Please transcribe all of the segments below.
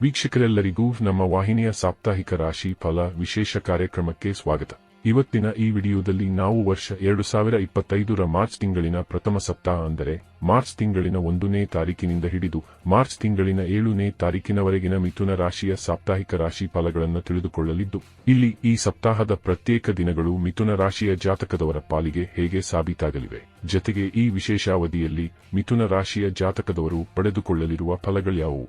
ವೀಕ್ಷಕರೆಲ್ಲರಿಗೂ ನಮ್ಮ ವಾಹಿನಿಯ ಸಾಪ್ತಾಹಿಕ ರಾಶಿ ಫಲ ವಿಶೇಷ ಕಾರ್ಯಕ್ರಮಕ್ಕೆ ಸ್ವಾಗತ. ಇವತ್ತಿನ ಈ ವಿಡಿಯೋದಲ್ಲಿ ನಾವು ವರ್ಷ ಎರಡು ಸಾವಿರ ಇಪ್ಪತ್ತೈದರ ಮಾರ್ಚ್ ತಿಂಗಳಿನ ಪ್ರಥಮ ಸಪ್ತಾಹ ಅಂದರೆ ಮಾರ್ಚ್ ತಿಂಗಳಿನ ಒಂದನೇ ತಾರೀಕಿನಿಂದ ಹಿಡಿದು ಮಾರ್ಚ್ ತಿಂಗಳಿನ ಏಳನೇ ತಾರೀಕಿನವರೆಗಿನ ಮಿಥುನ ರಾಶಿಯ ಸಾಪ್ತಾಹಿಕ ರಾಶಿ ಫಲಗಳನ್ನು ತಿಳಿದುಕೊಳ್ಳಲಿದ್ದು, ಇಲ್ಲಿ ಈ ಸಪ್ತಾಹದ ಪ್ರತ್ಯೇಕ ದಿನಗಳು ಮಿಥುನ ರಾಶಿಯ ಜಾತಕದವರ ಪಾಲಿಗೆ ಹೇಗೆ ಸಾಬೀತಾಗಲಿವೆ. ಜತೆಗೆ ಈ ವಿಶೇಷಾವಧಿಯಲ್ಲಿ ಮಿಥುನ ರಾಶಿಯ ಜಾತಕದವರು ಪಡೆದುಕೊಳ್ಳಲಿರುವ ಫಲಗಳ್ಯಾವುವು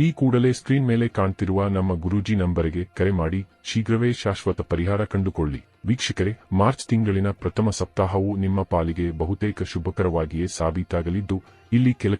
ಈ ಕೂಡಲೇ ಸ್ಕ್ರೀನ್ ಮೇಲೆ ಕಾಣ್ತಿರುವ ನಮ್ಮ ಗುರೂಜಿ ನಂಬರಿಗೆ ಕರೆ ಮಾಡಿ ಶೀಘ್ರವೇ ಶಾಶ್ವತ ಪರಿಹಾರ ಕಂಡುಕೊಳ್ಳಿ. ವೀಕ್ಷಕರೇ, ಮಾರ್ಚ್ ತಿಂಗಳಿನ ಪ್ರಥಮ ಸಪ್ತಾಹವು ನಿಮ್ಮ ಪಾಲಿಗೆ ಬಹುತೇಕ ಶುಭಕರವಾಗಿಯೇ ಸಾಬೀತಾಗಲಿದ್ದು, ಇಲ್ಲಿ ಕೆಲ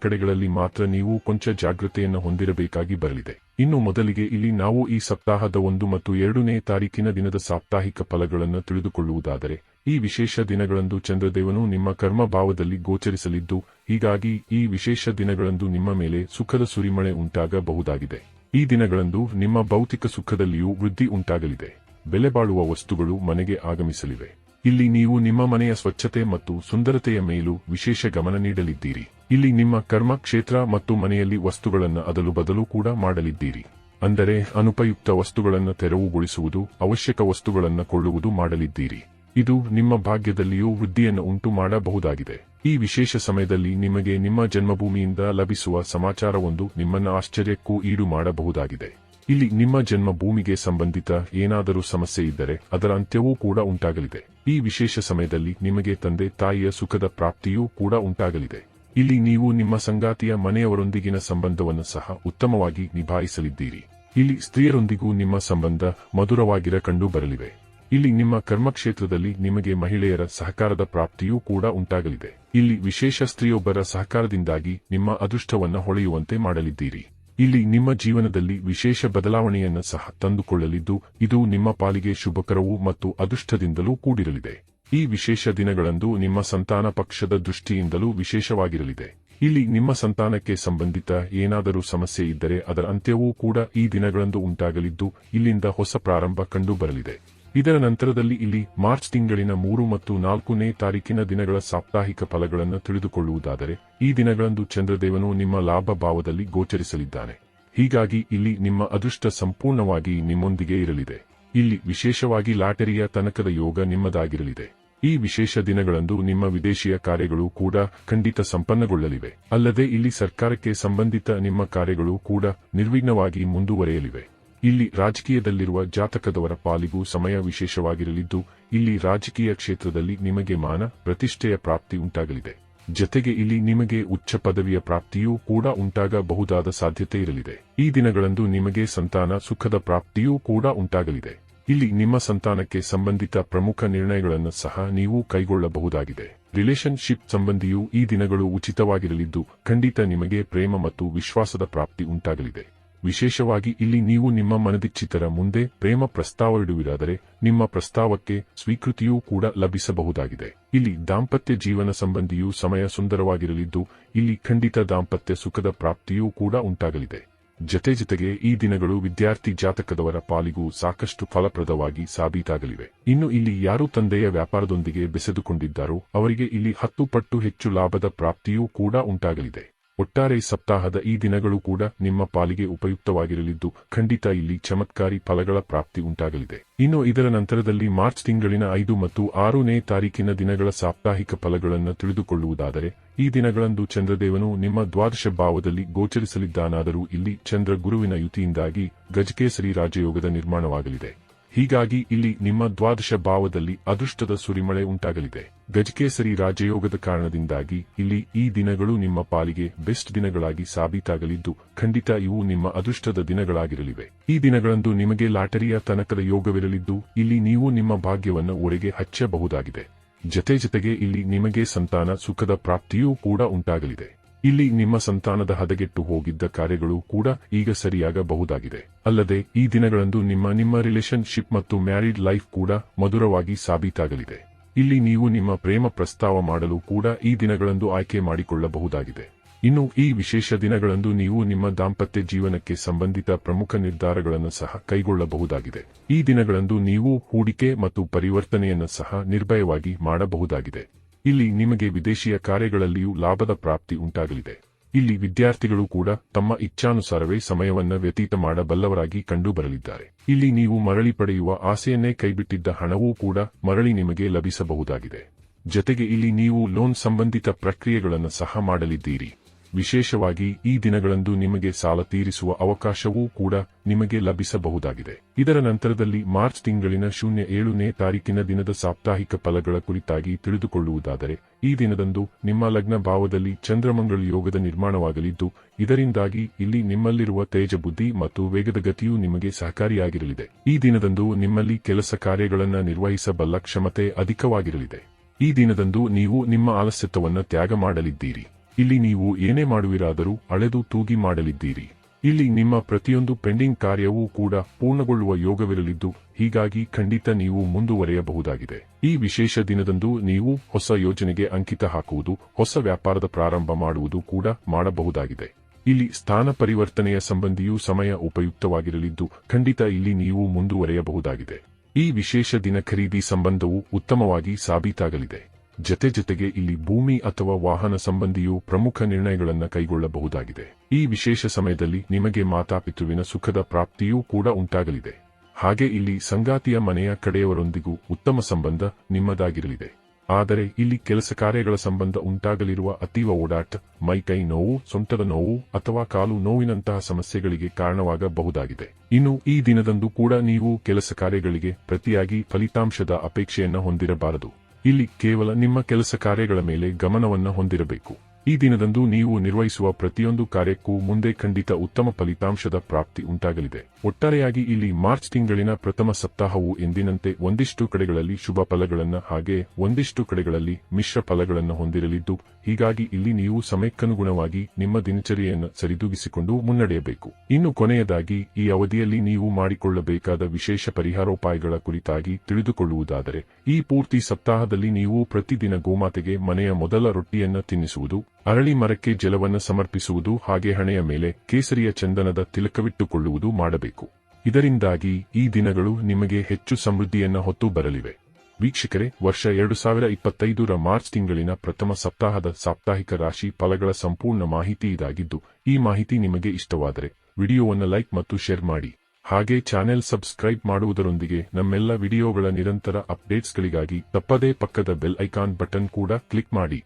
ಮಾತ್ರ ನೀವು ಕೊಂಚ ಜಾಗೃತೆಯನ್ನು ಹೊಂದಿರಬೇಕಾಗಿ ಬರಲಿದೆ. ಇನ್ನು ಮೊದಲಿಗೆ ಇಲ್ಲಿ ನಾವು ಈ ಸಪ್ತಾಹದ ಒಂದು ಮತ್ತು ಎರಡನೇ ತಾರೀಕಿನ ದಿನದ ಸಾಪ್ತಾಹಿಕ ಫಲಗಳನ್ನು ತಿಳಿದುಕೊಳ್ಳುವುದಾದರೆ ಈ ವಿಶೇಷ ದಿನಗಳಂದು ಚಂದ್ರದೇವನು ನಿಮ್ಮ ಕರ್ಮ ಭಾವದಲ್ಲಿ ಗೋಚರಿಸಲಿದ್ದು, ಹೀಗಾಗಿ ಈ ವಿಶೇಷ ದಿನಗಳಂದು ನಿಮ್ಮ ಮೇಲೆ ಸುಖದ ಸುರಿಮಳೆ ಉಂಟಾಗಬಹುದಾಗಿದೆ. ಈ ದಿನಗಳಂದು ನಿಮ್ಮ ಭೌತಿಕ ಸುಖದಲ್ಲಿಯೂ ವೃದ್ಧಿ ಉಂಟಾಗಲಿದೆ. ಬೆಲೆ ಬಾಳುವ ವಸ್ತುಗಳು ಮನೆಗೆ ಆಗಮಿಸಲಿವೆ. ಇಲ್ಲಿ ನೀವು ನಿಮ್ಮ ಮನೆಯ ಸ್ವಚ್ಛತೆ ಮತ್ತು ಸುಂದರತೆಯ ಮೇಲೂ ವಿಶೇಷ ಗಮನ ನೀಡಲಿದ್ದೀರಿ. ಇಲ್ಲಿ ನಿಮ್ಮ ಕರ್ಮ ಕ್ಷೇತ್ರ ಮತ್ತು ಮನೆಯಲ್ಲಿ ವಸ್ತುಗಳನ್ನು ಅದಲು ಬದಲು ಕೂಡ ಮಾಡಲಿದ್ದೀರಿ. ಅಂದರೆ ಅನುಪಯುಕ್ತ ವಸ್ತುಗಳನ್ನು ತೆರವುಗೊಳಿಸುವುದು, ಅವಶ್ಯಕ ವಸ್ತುಗಳನ್ನು ಕೊಳ್ಳುವುದು ಮಾಡಲಿದ್ದೀರಿ. ಇದು ನಿಮ್ಮ ಭಾಗ್ಯದಲ್ಲಿಯೂ ವೃದ್ಧಿಯನ್ನು ಉಂಟು ಮಾಡಬಹುದಾಗಿದೆ ಈ ವಿಶೇಷ ಸಮಯದಲ್ಲಿ ನಿಮಗೆ ನಿಮ್ಮ ಜನ್ಮಭೂಮಿಯಿಂದ ಲಭಿಸುವ ಸಮಾಚಾರವೊಂದು ನಿಮ್ಮನ್ನ ಆಶ್ಚರ್ಯಕ್ಕೂ ಈಡು ಮಾಡಬಹುದಾಗಿದೆ ಇಲ್ಲಿ ನಿಮ್ಮ ಜನ್ಮಭೂಮಿಗೆ ಸಂಬಂಧಿತ ಏನಾದರೂ ಸಮಸ್ಯೆ ಇದ್ದರೆ ಅದರ ಅಂತ್ಯವೂ ಕೂಡ ಉಂಟಾಗಲಿದೆ. ಈ ವಿಶೇಷ ಸಮಯದಲ್ಲಿ ನಿಮಗೆ ತಂದೆ ತಾಯಿಯ ಸುಖದ ಪ್ರಾಪ್ತಿಯೂ ಕೂಡ ಉಂಟಾಗಲಿದೆ. ಇಲ್ಲಿ ನೀವು ನಿಮ್ಮ ಸಂಗಾತಿಯ ಮನೆಯವರೊಂದಿಗಿನ ಸಂಬಂಧವನ್ನು ಸಹ ಉತ್ತಮವಾಗಿ ನಿಭಾಯಿಸಲಿದ್ದೀರಿ. ಇಲ್ಲಿ ಸ್ತ್ರೀಯರೊಂದಿಗೂ ನಿಮ್ಮ ಸಂಬಂಧ ಮಧುರವಾಗಿರ ಕಂಡು ಬರಲಿವೆ ಇಲ್ಲಿ ನಿಮ್ಮ ಕರ್ಮಕ್ಷೇತ್ರದಲ್ಲಿ ನಿಮಗೆ ಮಹಿಳೆಯರ ಸಹಕಾರದ ಪ್ರಾಪ್ತಿಯೂ ಕೂಡ ಉಂಟಾಗಲಿದೆ. ಇಲ್ಲಿ ವಿಶೇಷ ಸ್ತ್ರೀಯೊಬ್ಬರ ಸಹಕಾರದಿಂದಾಗಿ ನಿಮ್ಮ ಅದೃಷ್ಟವನ್ನ ಹೊಳೆಯುವಂತೆ ಮಾಡಲಿದ್ದೀರಿ. ಇಲ್ಲಿ ನಿಮ್ಮ ಜೀವನದಲ್ಲಿ ವಿಶೇಷ ಬದಲಾವಣೆಯನ್ನು ಸಹ ತಂದುಕೊಳ್ಳಲಿದ್ದು, ಇದು ನಿಮ್ಮ ಪಾಲಿಗೆ ಶುಭಕರವೂ ಮತ್ತು ಅದೃಷ್ಟದಿಂದಲೂ ಕೂಡಿರಲಿದೆ. ಈ ವಿಶೇಷ ದಿನಗಳಂದು ನಿಮ್ಮ ಸಂತಾನ ಪಕ್ಷದ ದೃಷ್ಟಿಯಿಂದಲೂ ವಿಶೇಷವಾಗಿರಲಿದೆ. ಇಲ್ಲಿ ನಿಮ್ಮ ಸಂತಾನಕ್ಕೆ ಸಂಬಂಧಿತ ಏನಾದರೂ ಸಮಸ್ಯೆ ಇದ್ದರೆ ಅದರ ಅಂತ್ಯವೂ ಕೂಡ ಈ ದಿನಗಳಂದು ಉಂಟಾಗಲಿದ್ದು, ಇಲ್ಲಿಂದ ಹೊಸ ಪ್ರಾರಂಭ ಕಂಡು ಬರಲಿದೆ ಇದರ ನಂತರದಲ್ಲಿ ಇಲ್ಲಿ ಮಾರ್ಚ್ ತಿಂಗಳಿನ ಮೂರು ಮತ್ತು ನಾಲ್ಕನೇ ತಾರೀಕಿನ ದಿನಗಳ ಸಾಪ್ತಾಹಿಕ ಫಲಗಳನ್ನು ತಿಳಿದುಕೊಳ್ಳುವುದಾದರೆ, ಈ ದಿನಗಳಂದು ಚಂದ್ರದೇವನು ನಿಮ್ಮ ಲಾಭ ಭಾವದಲ್ಲಿ ಗೋಚರಿಸಲಿದ್ದಾನೆ. ಹೀಗಾಗಿ ಇಲ್ಲಿ ನಿಮ್ಮ ಅದೃಷ್ಟ ಸಂಪೂರ್ಣವಾಗಿ ನಿಮ್ಮೊಂದಿಗೆ ಇರಲಿದೆ. ಇಲ್ಲಿ ವಿಶೇಷವಾಗಿ ಲಾಟರಿಯ ತನಕದ ಯೋಗ ನಿಮ್ಮದಾಗಿರಲಿದೆ. ಈ ವಿಶೇಷ ದಿನಗಳಂದು ನಿಮ್ಮ ವಿದೇಶಿಯ ಕಾರ್ಯಗಳು ಕೂಡ ಖಂಡಿತ ಸಂಪನ್ನಗೊಳ್ಳಲಿವೆ. ಅಲ್ಲದೆ ಇಲ್ಲಿ ಸರ್ಕಾರಕ್ಕೆ ಸಂಬಂಧಿತ ನಿಮ್ಮ ಕಾರ್ಯಗಳು ಕೂಡ ನಿರ್ವಿಘ್ನವಾಗಿ ಮುಂದುವರೆಯಲಿವೆ. ಇಲ್ಲಿ ರಾಜಕೀಯದಲ್ಲಿರುವ ಜಾತಕದವರ ಪಾಲಿಗೂ ಸಮಯ ವಿಶೇಷವಾಗಿರಲಿದ್ದು, ಇಲ್ಲಿ ರಾಜಕೀಯ ಕ್ಷೇತ್ರದಲ್ಲಿ ನಿಮಗೆ ಮಾನ ಪ್ರತಿಷ್ಠೆಯ ಪ್ರಾಪ್ತಿ ಉಂಟಾಗಲಿದೆ. ಜತೆಗೆ ಇಲ್ಲಿ ನಿಮಗೆ ಉಚ್ಚ ಪದವಿಯ ಪ್ರಾಪ್ತಿಯೂ ಕೂಡ ಉಂಟಾಗಬಹುದಾದ ಸಾಧ್ಯತೆ ಇರಲಿದೆ. ಈ ದಿನಗಳಂದು ನಿಮಗೆ ಸಂತಾನ ಸುಖದ ಪ್ರಾಪ್ತಿಯೂ ಕೂಡ ಉಂಟಾಗಲಿದೆ. ಇಲ್ಲಿ ನಿಮ್ಮ ಸಂತಾನಕ್ಕೆ ಸಂಬಂಧಿತ ಪ್ರಮುಖ ನಿರ್ಣಯಗಳನ್ನು ಸಹ ನೀವು ಕೈಗೊಳ್ಳಬಹುದಾಗಿದೆ. ರಿಲೇಶನ್ಶಿಪ್ ಸಂಬಂಧಿಯೂ ಈ ದಿನಗಳು ಉಚಿತವಾಗಿರಲಿದ್ದು, ಖಂಡಿತ ನಿಮಗೆ ಪ್ರೇಮ ಮತ್ತು ವಿಶ್ವಾಸದ ಪ್ರಾಪ್ತಿ ಉಂಟಾಗಲಿದೆ. ವಿಶೇಷವಾಗಿ ಇಲ್ಲಿ ನೀವು ನಿಮ್ಮ ಮನದಿಚ್ಛಿತರ ಮುಂದೆ ಪ್ರೇಮ ಪ್ರಸ್ತಾವವಿಡುವಿರಾದರೆ ನಿಮ್ಮ ಪ್ರಸ್ತಾವಕ್ಕೆ ಸ್ವೀಕೃತಿಯೂ ಕೂಡ ಲಭಿಸಬಹುದಾಗಿದೆ. ಇಲ್ಲಿ ದಾಂಪತ್ಯ ಜೀವನ ಸಂಬಂಧಿಯೂ ಸಮಯ ಸುಂದರವಾಗಿರಲಿದ್ದು, ಇಲ್ಲಿ ಖಂಡಿತ ದಾಂಪತ್ಯ ಸುಖದ ಪ್ರಾಪ್ತಿಯೂ ಕೂಡ ಉಂಟಾಗಲಿದೆ. ಜತೆ ಜತೆಗೆ ಈ ದಿನಗಳು ವಿದ್ಯಾರ್ಥಿ ಜಾತಕದವರ ಪಾಲಿಗೂ ಸಾಕಷ್ಟು ಫಲಪ್ರದವಾಗಿ ಸಾಬೀತಾಗಲಿವೆ. ಇನ್ನು ಇಲ್ಲಿ ಯಾರು ತಂದೆಯ ವ್ಯಾಪಾರದೊಂದಿಗೆ ಬೆಸೆದುಕೊಂಡಿದ್ದಾರೋ, ಅವರಿಗೆ ಇಲ್ಲಿ ಹತ್ತು ಪಟ್ಟು ಹೆಚ್ಚು ಲಾಭದ ಪ್ರಾಪ್ತಿಯೂ ಕೂಡ ಉಂಟಾಗಲಿದೆ. ಒಟ್ಟಾರೆ ಸಪ್ತಾಹದ ಈ ದಿನಗಳು ಕೂಡ ನಿಮ್ಮ ಪಾಲಿಗೆ ಉಪಯುಕ್ತವಾಗಿರಲಿದ್ದು, ಖಂಡಿತ ಇಲ್ಲಿ ಚಮತ್ಕಾರಿ ಫಲಗಳ ಪ್ರಾಪ್ತಿ ಉಂಟಾಗಲಿದೆ. ಇನ್ನು ಇದರ ನಂತರದಲ್ಲಿ ಮಾರ್ಚ್ ತಿಂಗಳಿನ ಐದು ಮತ್ತು ಆರನೇ ತಾರೀಕಿನ ದಿನಗಳ ಸಾಪ್ತಾಹಿಕ ಫಲಗಳನ್ನು ತಿಳಿದುಕೊಳ್ಳುವುದಾದರೆ, ಈ ದಿನಗಳಂದು ಚಂದ್ರದೇವನು ನಿಮ್ಮ ದ್ವಾದಶ ಭಾವದಲ್ಲಿ ಗೋಚರಿಸಲಿದ್ದಾನಾದರೂ ಇಲ್ಲಿ ಚಂದ್ರ ಗುರುವಿನ ಯುತಿಯಿಂದಾಗಿ ಗಜಕೇಸರಿ ರಾಜಯೋಗದ ನಿರ್ಮಾಣವಾಗಲಿದೆ. ಹೀಗಾಗಿ ಇಲ್ಲಿ ನಿಮ್ಮ ದ್ವಾದಶ ಭಾವದಲ್ಲಿ ಅದೃಷ್ಟದ ಸುರಿಮಳೆ ಉಂಟಾಗಲಿದೆ. ಗಜಕೇಸರಿ ರಾಜಯೋಗದ ಕಾರಣದಿಂದಾಗಿ ಇಲ್ಲಿ ಈ ದಿನಗಳು ನಿಮ್ಮ ಪಾಲಿಗೆ ಬೆಸ್ಟ್ ದಿನಗಳಾಗಿ ಸಾಬೀತಾಗಲಿದ್ದು, ಖಂಡಿತ ಇವು ನಿಮ್ಮ ಅದೃಷ್ಟದ ದಿನಗಳಾಗಿರಲಿವೆ. ಈ ದಿನಗಳಂದು ನಿಮಗೆ ಲಾಟರಿಯ ತನಕದ ಯೋಗವಿರಲಿದ್ದು, ಇಲ್ಲಿ ನೀವು ನಿಮ್ಮ ಭಾಗ್ಯವನ್ನು ಒರೆಗೆ ಹಚ್ಚಬಹುದಾಗಿದೆ. ಜತೆ ಜತೆಗೆ ಇಲ್ಲಿ ನಿಮಗೆ ಸಂತಾನ, ಸುಖದ ಪ್ರಾಪ್ತಿಯೂ ಕೂಡ ಉಂಟಾಗಲಿದೆ. ಇಲ್ಲಿ ನಿಮ್ಮ ಸಂತಾನದ ಹದಗೆಟ್ಟು ಹೋಗಿದ್ದ ಕಾರ್ಯಗಳು ಕೂಡ ಈಗ ಸರಿಯಾಗಬಹುದಾಗಿದೆ. ಅಲ್ಲದೆ, ಈ ದಿನಗಳಂದು ನಿಮ್ಮ ನಿಮ್ಮ ರಿಲೇಶನ್ಶಿಪ್ ಮತ್ತು ಮ್ಯಾರಿಡ್ ಲೈಫ್ ಕೂಡ ಮಧುರವಾಗಿ ಸಾಬೀತಾಗಲಿದೆ. ಇಲ್ಲಿ ನೀವು ನಿಮ್ಮ ಪ್ರೇಮ ಪ್ರಸ್ತಾವ ಮಾಡಲು ಕೂಡ ಈ ದಿನಗಳಂದು ಆಯ್ಕೆ ಮಾಡಿಕೊಳ್ಳಬಹುದಾಗಿದೆ. ಇನ್ನು ಈ ವಿಶೇಷ ದಿನಗಳಂದು ನೀವು ನಿಮ್ಮ ದಾಂಪತ್ಯ ಜೀವನಕ್ಕೆ ಸಂಬಂಧಿತ ಪ್ರಮುಖ ನಿರ್ಧಾರಗಳನ್ನು ಸಹ ಕೈಗೊಳ್ಳಬಹುದಾಗಿದೆ. ಈ ದಿನಗಳಂದು ನೀವು ಹೂಡಿಕೆ ಮತ್ತು ಪರಿವರ್ತನೆಯನ್ನು ಸಹ ನಿರ್ಭಯವಾಗಿ ಮಾಡಬಹುದಾಗಿದೆ. ಇಲ್ಲಿ ನಿಮಗೆ ವಿದೇಶಿಯ ಕಾರ್ಯಗಳಲ್ಲಿಯೂ ಲಾಭದ ಪ್ರಾಪ್ತಿ ಉಂಟಾಗಲಿದೆ. ಇಲ್ಲಿ ವಿದ್ಯಾರ್ಥಿಗಳು ಕೂಡ ತಮ್ಮ ಇಚ್ಛಾನುಸಾರವೇ ಸಮಯವನ್ನ ವ್ಯತೀತ ಮಾಡಬಲ್ಲವರಾಗಿ ಕಂಡುಬರಲಿದ್ದಾರೆ. ಇಲ್ಲಿ ನೀವು ಮರಳಿ ಪಡೆಯುವ ಆಸೆಯನ್ನೇ ಕೈಬಿಟ್ಟಿದ್ದ ಹಣವೂ ಕೂಡ ಮರಳಿ ನಿಮಗೆ ಲಭಿಸಬಹುದಾಗಿದೆ. ಜತೆಗೆ ಇಲ್ಲಿ ನೀವು ಲೋನ್ ಸಂಬಂಧಿತ ಪ್ರಕ್ರಿಯೆಗಳನ್ನು ಸಹ ಮಾಡಲಿದ್ದೀರಿ. ವಿಶೇಷವಾಗಿ ಈ ದಿನಗಳಂದು ನಿಮಗೆ ಸಾಲ ತೀರಿಸುವ ಅವಕಾಶವೂ ಕೂಡ ನಿಮಗೆ ಲಭಿಸಬಹುದಾಗಿದೆ. ಇದರ ನಂತರದಲ್ಲಿ ಮಾರ್ಚ್ ತಿಂಗಳಿನ ಶೂನ್ಯ ಏಳನೇ ತಾರೀಕಿನ ದಿನದ ಸಾಪ್ತಾಹಿಕ ಫಲಗಳ ಕುರಿತಾಗಿ ತಿಳಿದುಕೊಳ್ಳುವುದಾದರೆ, ಈ ದಿನದಂದು ನಿಮ್ಮ ಲಗ್ನ ಭಾವದಲ್ಲಿ ಚಂದ್ರಮಂಗಳ ಯೋಗದ ನಿರ್ಮಾಣವಾಗಲಿದ್ದು, ಇದರಿಂದಾಗಿ ಇಲ್ಲಿ ನಿಮ್ಮಲ್ಲಿರುವ ತೇಜ ಬುದ್ಧಿ ಮತ್ತು ವೇಗದ ಗತಿಯು ನಿಮಗೆ ಸಹಕಾರಿಯಾಗಿರಲಿದೆ. ಈ ದಿನದಂದು ನಿಮ್ಮಲ್ಲಿ ಕೆಲಸ ಕಾರ್ಯಗಳನ್ನು ನಿರ್ವಹಿಸಬಲ್ಲ ಕ್ಷಮತೆ ಅಧಿಕವಾಗಿರಲಿದೆ. ಈ ದಿನದಂದು ನೀವು ನಿಮ್ಮ ಆಲಸ್ಯತ್ವವನ್ನು ತ್ಯಾಗ ಮಾಡಲಿದ್ದೀರಿ. ಇಲ್ಲಿ ನೀವು ಏನೇ ಮಾಡುವಿರಾದರೂ ಅಳೆದು ತೂಗಿ ಮಾಡಲಿದ್ದೀರಿ. ಇಲ್ಲಿ ನಿಮ್ಮ ಪ್ರತಿಯೊಂದು ಪೆಂಡಿಂಗ್ ಕಾರ್ಯವೂ ಕೂಡ ಪೂರ್ಣಗೊಳ್ಳುವ ಯೋಗವಿರಲಿದ್ದು, ಹೀಗಾಗಿ ಖಂಡಿತ ನೀವು ಮುಂದುವರೆಯಬಹುದಾಗಿದೆ. ಈ ವಿಶೇಷ ದಿನದಂದು ನೀವು ಹೊಸ ಯೋಜನೆಗೆ ಅಂಕಿತ ಹಾಕುವುದು, ಹೊಸ ವ್ಯಾಪಾರದ ಪ್ರಾರಂಭ ಮಾಡುವುದು ಕೂಡ ಮಾಡಬಹುದಾಗಿದೆ. ಇಲ್ಲಿ ಸ್ಥಾನ ಪರಿವರ್ತನೆಯ ಸಂಬಂಧಿಯೂ ಸಮಯ ಉಪಯುಕ್ತವಾಗಿರಲಿದ್ದು, ಖಂಡಿತ ಇಲ್ಲಿ ನೀವು ಮುಂದುವರೆಯಬಹುದಾಗಿದೆ. ಈ ವಿಶೇಷ ದಿನ ಖರೀದಿ ಸಂಬಂಧವು ಉತ್ತಮವಾಗಿ ಸಾಬೀತಾಗಲಿದೆ. ಜತೆ ಜತೆಗೆ ಇಲ್ಲಿ ಭೂಮಿ ಅಥವಾ ವಾಹನ ಸಂಬಂಧಿಯೂ ಪ್ರಮುಖ ನಿರ್ಣಯಗಳನ್ನು ಕೈಗೊಳ್ಳಬಹುದಾಗಿದೆ. ಈ ವಿಶೇಷ ಸಮಯದಲ್ಲಿ ನಿಮಗೆ ಮಾತಾಪಿತೃವಿನ ಸುಖದ ಪ್ರಾಪ್ತಿಯೂ ಕೂಡ ಉಂಟಾಗಲಿದೆ. ಹಾಗೆ ಇಲ್ಲಿ ಸಂಗಾತಿಯ ಮನೆಯ ಕಡೆಯವರೊಂದಿಗೂ ಉತ್ತಮ ಸಂಬಂಧ ನಿಮ್ಮದಾಗಿರಲಿದೆ. ಆದರೆ ಇಲ್ಲಿ ಕೆಲಸ ಕಾರ್ಯಗಳ ಸಂಬಂಧ ಉಂಟಾಗಲಿರುವ ಅತೀವ ಓಡಾಟ, ಮೈಕೈ ನೋವು, ಸೊಂಟದ ನೋವು ಅಥವಾ ಕಾಲು ನೋವಿನಂತಹ ಸಮಸ್ಯೆಗಳಿಗೆ ಕಾರಣವಾಗಬಹುದಾಗಿದೆ. ಇನ್ನು ಈ ದಿನದಂದು ಕೂಡ ನೀವು ಕೆಲಸ ಕಾರ್ಯಗಳಿಗೆ ಪ್ರತಿಯಾಗಿ ಫಲಿತಾಂಶದ ಅಪೇಕ್ಷೆಯನ್ನು ಹೊಂದಿರಬಾರದು. ಇಲ್ಲಿ ಕೇವಲ ನಿಮ್ಮ ಕೆಲಸ ಕಾರ್ಯಗಳ ಮೇಲೆ ಗಮನವನ್ನು ಹೊಂದಿರಬೇಕು. ಈ ದಿನದಂದು ನೀವು ನಿರ್ವಹಿಸುವ ಪ್ರತಿಯೊಂದು ಕಾರ್ಯಕ್ಕೂ ಮುಂದೆ ಖಂಡಿತ ಉತ್ತಮ ಫಲಿತಾಂಶದ ಪ್ರಾಪ್ತಿ ಉಂಟಾಗಲಿದೆ. ಒಟ್ಟಾರೆಯಾಗಿ ಇಲ್ಲಿ ಮಾರ್ಚ್ ತಿಂಗಳಿನ ಪ್ರಥಮ ಸಪ್ತಾಹವು ಎಂದಿನಂತೆ ಒಂದಿಷ್ಟು ಕಡೆಗಳಲ್ಲಿ ಶುಭ ಫಲಗಳನ್ನು ಹಾಗೆ ಒಂದಿಷ್ಟು ಕಡೆಗಳಲ್ಲಿ ಮಿಶ್ರ ಫಲಗಳನ್ನು ಹೊಂದಿರಲಿದ್ದು, ಹೀಗಾಗಿ ಇಲ್ಲಿ ನೀವು ಸಮಯಕ್ಕನುಗುಣವಾಗಿ ನಿಮ್ಮ ದಿನಚರಿಯನ್ನು ಸರಿದೂಗಿಸಿಕೊಂಡು ಮುನ್ನಡೆಯಬೇಕು. ಇನ್ನು ಕೊನೆಯದಾಗಿ, ಈ ಅವಧಿಯಲ್ಲಿ ನೀವು ಮಾಡಿಕೊಳ್ಳಬೇಕಾದ ವಿಶೇಷ ಪರಿಹಾರೋಪಾಯಗಳ ಕುರಿತಾಗಿ ತಿಳಿದುಕೊಳ್ಳುವುದಾದರೆ, ಈ ಪೂರ್ತಿ ಸಪ್ತಾಹದಲ್ಲಿ ನೀವು ಪ್ರತಿದಿನ ಗೋಮಾತೆಗೆ ಮನೆಯ ಮೊದಲ ರೊಟ್ಟಿಯನ್ನು ತಿನ್ನಿಸುವುದು ಅರಳಿ ಮರಕ್ಕೆ ಜಲವನ್ನು ಸಮರ್ಪಿಸುವುದು ಹಾಗೆ ಹಣೆಯ ಮೇಲೆ ಕೇಸರಿಯ ಚಂದನದ ತಿಲಕವಿಟ್ಟುಕೊಳ್ಳುವುದು ಮಾಡಬೇಕು. ಇದರಿಂದಾಗಿ ಈ ದಿನಗಳು ನಿಮಗೆ ಹೆಚ್ಚು ಸಮೃದ್ಧಿಯನ್ನ ಹೊತ್ತು ಬರಲಿವೆ. ವೀಕ್ಷಕರೇ, ವರ್ಷ ಎರಡು ಸಾವಿರ ಇಪ್ಪತ್ತೈದರ ಮಾರ್ಚ್ ತಿಂಗಳಿನ ಪ್ರಥಮ ಸಪ್ತಾಹದ ಸಾಪ್ತಾಹಿಕ ರಾಶಿ ಫಲಗಳ ಸಂಪೂರ್ಣ ಮಾಹಿತಿ ಇದಾಗಿದ್ದು, ಈ ಮಾಹಿತಿ ನಿಮಗೆ ಇಷ್ಟವಾದರೆ ವಿಡಿಯೋವನ್ನು ಲೈಕ್ ಮತ್ತು ಶೇರ್ ಮಾಡಿ. ಹಾಗೆ ಚಾನೆಲ್ ಸಬ್ಸ್ಕ್ರೈಬ್ ಮಾಡುವುದರೊಂದಿಗೆ ನಮ್ಮೆಲ್ಲ ವಿಡಿಯೋಗಳ ನಿರಂತರ ಅಪ್ಡೇಟ್ಸ್ಗಳಿಗಾಗಿ ತಪ್ಪದೇ ಪಕ್ಕದ ಬೆಲ್ ಐಕಾನ್ ಬಟನ್ ಕೂಡ ಕ್ಲಿಕ್ ಮಾಡಿ.